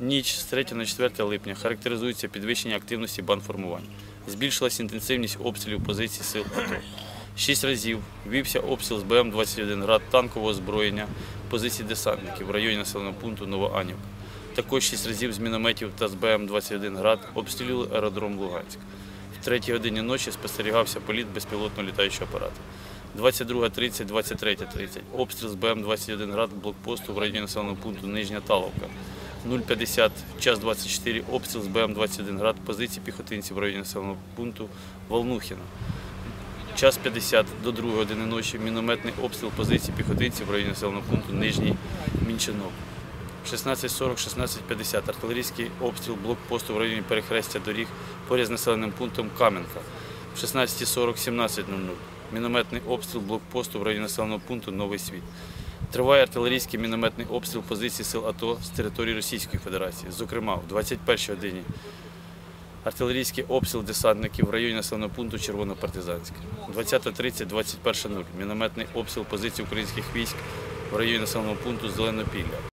Ніч з 3 на 4 липня характеризується підвищення активності бандформувань. Збільшилась інтенсивність обстрілів позицій сил АТО. Шість разів вівся обстріл з БМ-21 град танкового озброєння позицій десантників в районі населеного пункту Новоанівка. Також шість разів з мінометів та з БМ-21 град обстрілювали аеродром Луганськ. В третій годині ночі спостерігався політ безпілотного літаючого апарату. 22.30, 23.30. Обстріл з БМ-21 град блокпосту в районі населеного пункту Нижня Таловка. 050, час 24, обстріл з БМ-21 град позиції піхотинців в районі населеного пункту Волнухіна. Час 50 до 2 години ночі мінометний обстріл позицій піхотинців в районі населеного пункту Нижній Мінчинок. 16.40-16.50 артилерійський обстріл блокпосту в районі перехрестя доріг поряд з населеним пунктом Кам'янка. В 16.40-17.00 мінометний обстріл блокпосту в районі населеного пункту Новий Світ. Триває артилерійський мінометний обстріл позицій сил АТО з території Російської Федерації. Зокрема, в 21 годині артилерійський обстріл десантників в районі населеного пункту Червонопартизанське. 20.30-21.00 мінометний обстріл позицій українських військ в районі населеного пункту Зеленопілля.